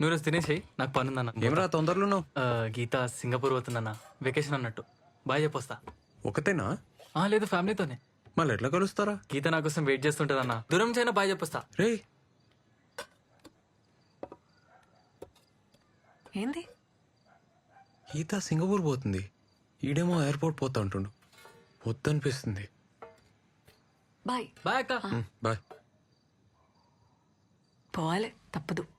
నువ్వు రోజు తినేసేయి నాకు పని ఉందన్న. ఏమరా తొందరలో ఆ, గీత సింగపూర్ పోతుందన్న. వెకేషన్ అన్నట్టు. బాయ్ చెప్పొస్తా. ఒకతేనా? ఆ, లేదు ఫ్యామిలీతోనే. మళ్ళీ ఎట్లా కలుస్తారా? గీత నా కోసం వెయిట్ చేస్తుంటదన్న. దూరం చైనా బాయ్ చెప్పొస్తా. రే ఏంది? ఈత సింగపూర్ పోతుంది. ఈడేమో ఎయిర్పోర్ట్ పోతా అంటుండు. వద్దనిపిస్తుంది. బాయ్. బాయ్ అక్క. బాయ్. పోవాలి తప్పదు.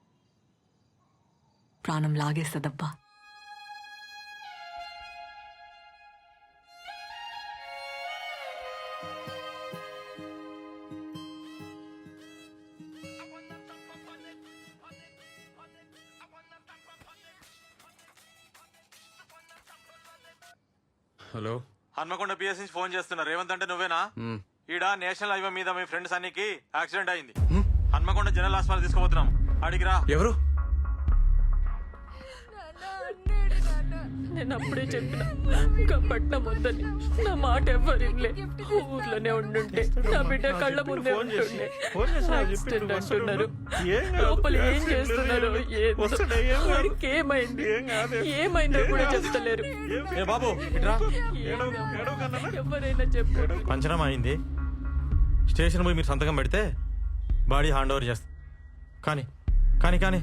ప్రాణం లాగేస్తుందబ్బా. హలో. హన్మకొండ పిఎస్ నుంచి ఫోన్ చేస్తున్నా. రేవంత్ అంటే నువ్వేనా? ఈడ నేషనల్ హైవే మీద మీ ఫ్రెండ్ సన్నీకి యాక్సిడెంట్ అయింది. హన్మకొండ జనరల్ హాస్పిటల్ తీసుకుపోతున్నాం. అడిగిరా. ఎవరు? నేను అప్పుడే చెప్పిన ఇంకా పట్నం వద్దని నా మాట ఎవరు వినలే ఊర్లోనే ఉండుంటే నా బిడ్డ కళ్ళ ముందే ఉంటుండే యాక్సిడెంట్ అంటున్నారు. లోపల ఏం చేస్తున్నారు. వాడికి ఏమైంది ఏమైందో కూడా చెప్తలేరు. ఏ బాబు ఇట్రా. ఎవరైనా చెప్పారు పంచనం అయింది? స్టేషన్ పోయి మీరు సంతకం పెడితే బాడీ హ్యాండ్ ఓవర్ చేస్తా. కానీ కానీ కానీ.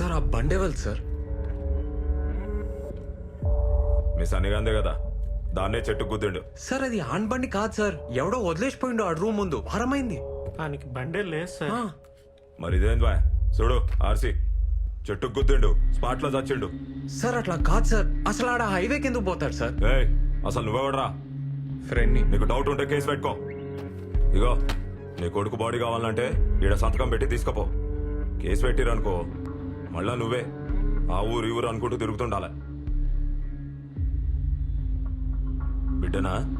సార్ ఆ బండేవల్ సార్? మీ సన్నిగాందే కదా. దాన్నే చెట్టు గుద్దిండు. సార్ అది ఆన్ బండి కాదు సార్. ఎవడో వదిలేసిపోయిండు ఆ రూమ్ ముందు. వారమైంది దానికి బండే లేదు సార్. ఆ, మరి ఇదేంది బా చూడు ఆర్సి. చెట్టు గుద్దిండు. స్పాట్లో చచ్చిండు. సార్ అట్లా కాదు సార్. అసలు ఆడ హైవే కిందకు పోతాడు సార్? ఏయ్ అసలు నువ్వెవడరా? ఫ్రెండ్ని. నీకు డౌట్ ఉంటే కేసు పెట్టుకో. ఇగో నీ కొడుకు బాడీ కావాలంటే ఈడ సంతకం పెట్టి తీసుకపో. కేసు పెట్టిరనుకో. మళ్ళా నువ్వే ఆ ఊరు ఈ ఊరు అనుకుంటూ తిరుగుతుండాలి. బిడ్డనా?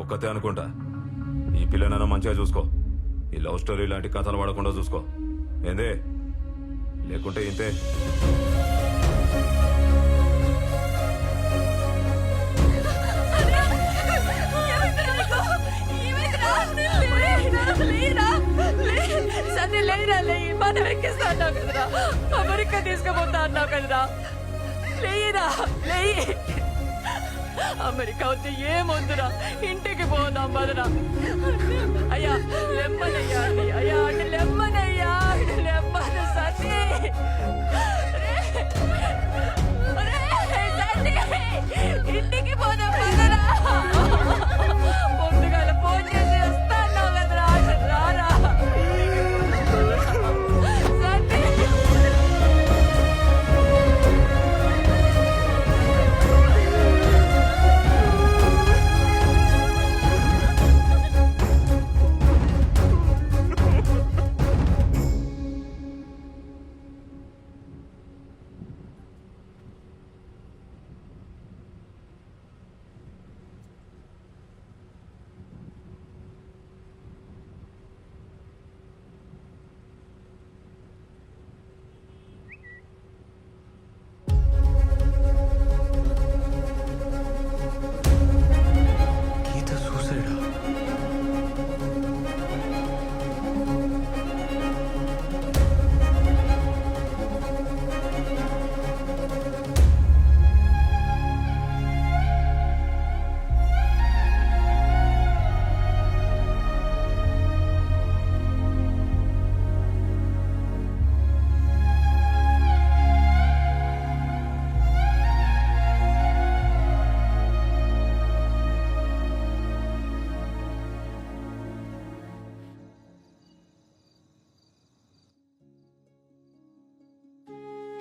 ఒక్కతే అనుకుంటా. ఈ పిల్లనైనా మంచిగా చూసుకో. ఈ లవ్ స్టోరీ లాంటి కథలు పడకుండా చూసుకో. ఏందే? లేకుంటే ఇంతే. సరే లేరా లే మనం ఎక్కిస్తా అన్నావు కదరా అమెరికా తీసుకుపోతా అన్నావు కదరా లేరా లేయి అమెరికా వచ్చి ఏమొద్దురా ఇంటికి పోదాం మదరా అయ్యా లెమ్మనయ్యా అయ్యా అంటే లెమ్మనయ్యా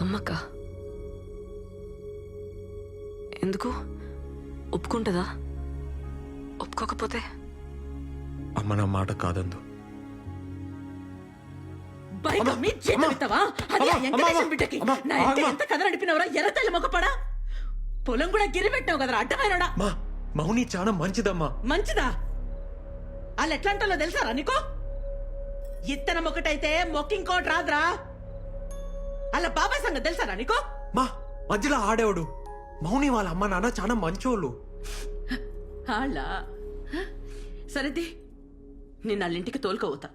అమ్మక్క. ఎందుకు? ఒప్పుకుంటుందా? ఒప్పుకోకపోతే? అమ్మ నా మాట కాదందు? అది ఆ వెంకటేశం బిడ్డకి. నా ఎంత కథ నడిపినవరా? ఎర్రతల్లి మొగపడా? పొలం కూడా గిరి పెట్టావు కదరా? అడ్డమైనడా? మా మౌని చాలా మంచిదమ్మా. మంచిదా? వాళ్ళు ఎట్లాంటో తెలుసారా నీకో? ఇత్తనం ఒకటైతే మొక్కింకోటి రాదురా. అలా బాబాయ్ సంగతి తెలుసారా నీకో? మా మధ్యలో ఆడేవాడు. మౌని వాళ్ళ అమ్మ నాన్న చాలా మంచోళ్ళు. వాళ్ళ సరేది నేను వాళ్ళింటికి తోలుకోవుతా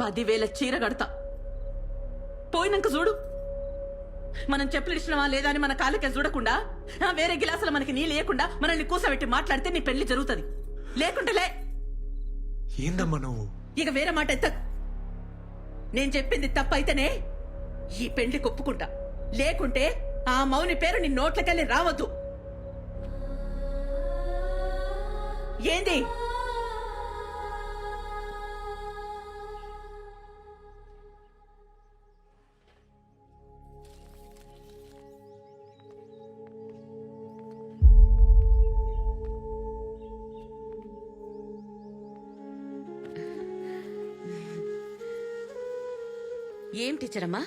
పదివేల చీర కడతా. పోయినాక చూడు. మనం చెప్పులు ఇచ్చినవా లేదా అని మన కాళ్ళకే చూడకుండా వేరే గిలాసులు మనకి నీ లేకుండా మనల్ని కూసబెట్టి మాట్లాడితే నీ పెళ్ళి జరుగుతుంది. లేకుంటే లే. ఏందమ్మా నువ్వు? ఇక వేరే మాట ఎత్త నేను చెప్పింది తప్పైతేనే ఈ పెళ్ళి కొప్పుకుంటా. లేకుంటే ఆ మౌని పేరు నీ నోట్లకెళ్ళి రావద్దు. ఏంది? ఏం టీచర్ అమ్మా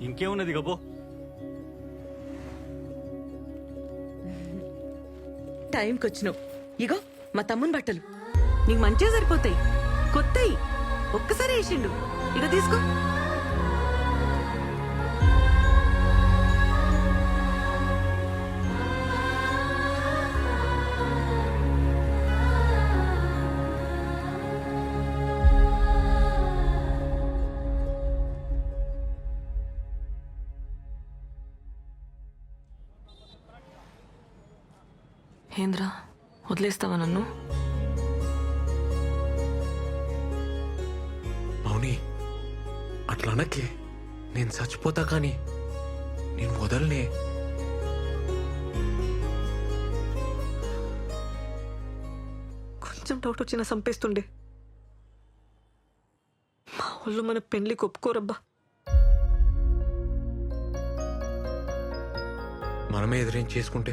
ఇంకేమున్నది గబో టైంకి వచ్చినావు ఇగో మా తమ్ముని బట్టలు. నీకు మంచిగా సరిపోతాయి. కొత్తయి. ఒక్కసారి వేసిండు. ఇక తీసుకో. ఏంద్రా వదిలేస్తావా నన్ను మౌని అట్లా అనకే. నేను చచ్చిపోతా కానీ నేను వదలనే. కొంచెం డౌట్ వచ్చినా చంపేస్తుండే మా వాళ్ళు మన పెళ్ళికి ఒప్పుకోరబ్బా మనమే ఎదురేం చేసుకుంటే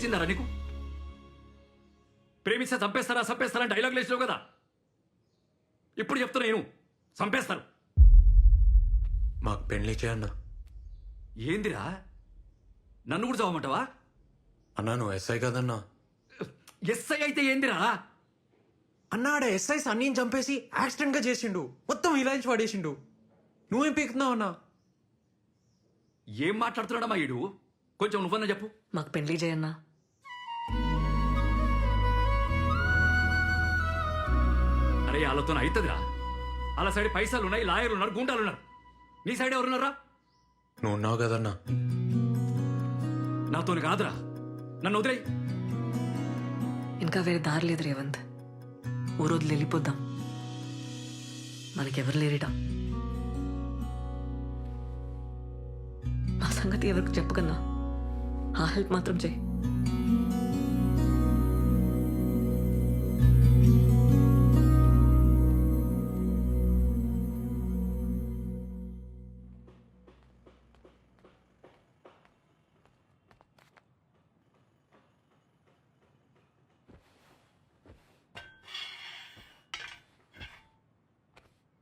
పిచ్చిలేసిందరా నీకు? ప్రేమిస్తే చంపేస్తారా చంపేస్తారా అని డైలాగ్ లేచినావు కదా? ఇప్పుడు చెప్తున్నా నేను. చంపేస్తారు. మాకు పెళ్ళి చేయన్న ఏందిరా? నన్ను కూడా చదవమంటావా అన్నా నువ్వు ఎస్ఐ కదన్నా. ఎస్ఐ అయితే ఏందిరా? అన్నాడ ఎస్ఐ సన్నీని చంపేసి యాక్సిడెంట్గా చేసిండు. మొత్తం ఇలాంటి పడేసిండు నువ్వేం పీకుతున్నావు అన్నా? ఏం మాట్లాడుతున్నాడమ్మా ఈడు? కొంచెం నువ్వన్నా చెప్పు. మాకు పెళ్ళి చేయన్నా అరే వాళ్ళతో అవుతుందిరా వాళ్ళ సైడ్ పైసలు ఉన్నాయి లాయర్లు ఉన్నారు గుండాలు ఉన్నారు నీ సైడ్ ఎవరున్నారా నువ్వు ఉన్నావు కదన్నా. నాతోని కాదురా. నన్ను వదిలేయి. ఇంకా వేరే దారి లేదు రేవంత్. ఓ రోజులు వెళ్ళిపోద్దాం. మనకెవరు లేరిట? మా సంగతి ఎవరికి చెప్పకన్నా ఆ హెల్ప్ మాత్రం చేయి.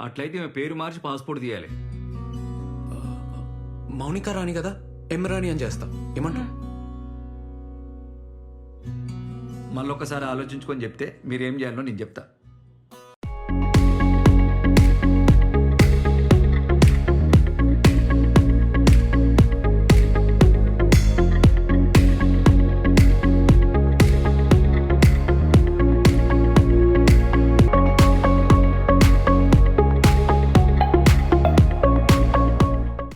అట్లయితే ఈమె పేరు మార్చి పాస్పోర్ట్ తీయాలి. మౌనిక రాని కదా? ఎం రాణి అని చేస్తా. ఏమంటావు? మళ్ళొక్కసారి ఆలోచించుకొని చెప్తే మీరేం చేయాలో నేను చెప్తా.